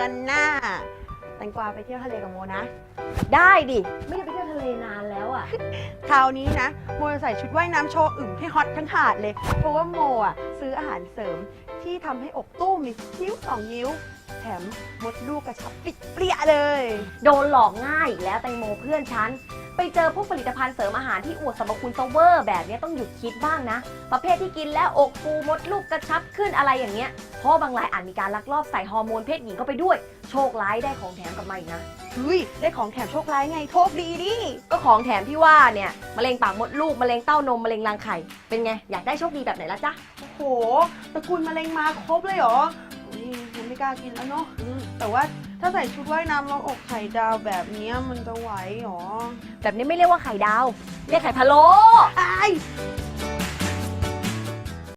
อนหน้าแตงกวาไปเที่ยวทะเลกับโมนะ ได้ดิ ไม่ได้ไปเที่ยวทะเลนานแล้วอะ คราวนี้นะ โมจะใส่ชุดว่ายน้ำโชว์อึ่มให้ฮอตทั้งหาดเลย เพราะว่าโมอะซื้ออาหารเสริมที่ทำให้อกตู้มีนิ้วสองนิ้ว แถมมดลูกกระชับปิดเปรี้ยเลย โดนหลอกง่ายอีกแล้วแตงโมเพื่อนฉัน ไปเจอพวกผลิตภัณฑ์เสริมอาหารที่อวดสรรพคุณซะเวอร์แบบเนี้ยต้องหยุดคิดบ้างนะ ประเภทที่กินแล้วอกฟูมดลูกกระชับขึ้นอะไรอย่างเงี้ยเพราะบางรายอาจมีการลักลอบใส่ฮอร์โมนเพศหญิงเข้าไปด้วย โชคร้ายได้ของแถมกลับมาอีกนะเฮ้ยได้ของแถมโชคร้ายไงโชคดีดิก็ของแถมที่ว่าเนี่ยมะเร็งปากมดลูกมะเร็งเต้านมมะเร็งรังไข่เป็นไงอยากได้โชคดีแบบไหนละจ๊ะโอ้โหตระกูลมะเร็งมาครบเลยเหรอ อุ๊ยยังไม่กล้ากินแล้วเนาะแต่ว่าถ้าใส่ชุดว่ายน้ำลองอกไข่ดาวแบบเนี้ยมันจะไหวเหรอ แบบนี้ไม่เรียกว่าไข่ดาว เรียกไข่พะโล้อาย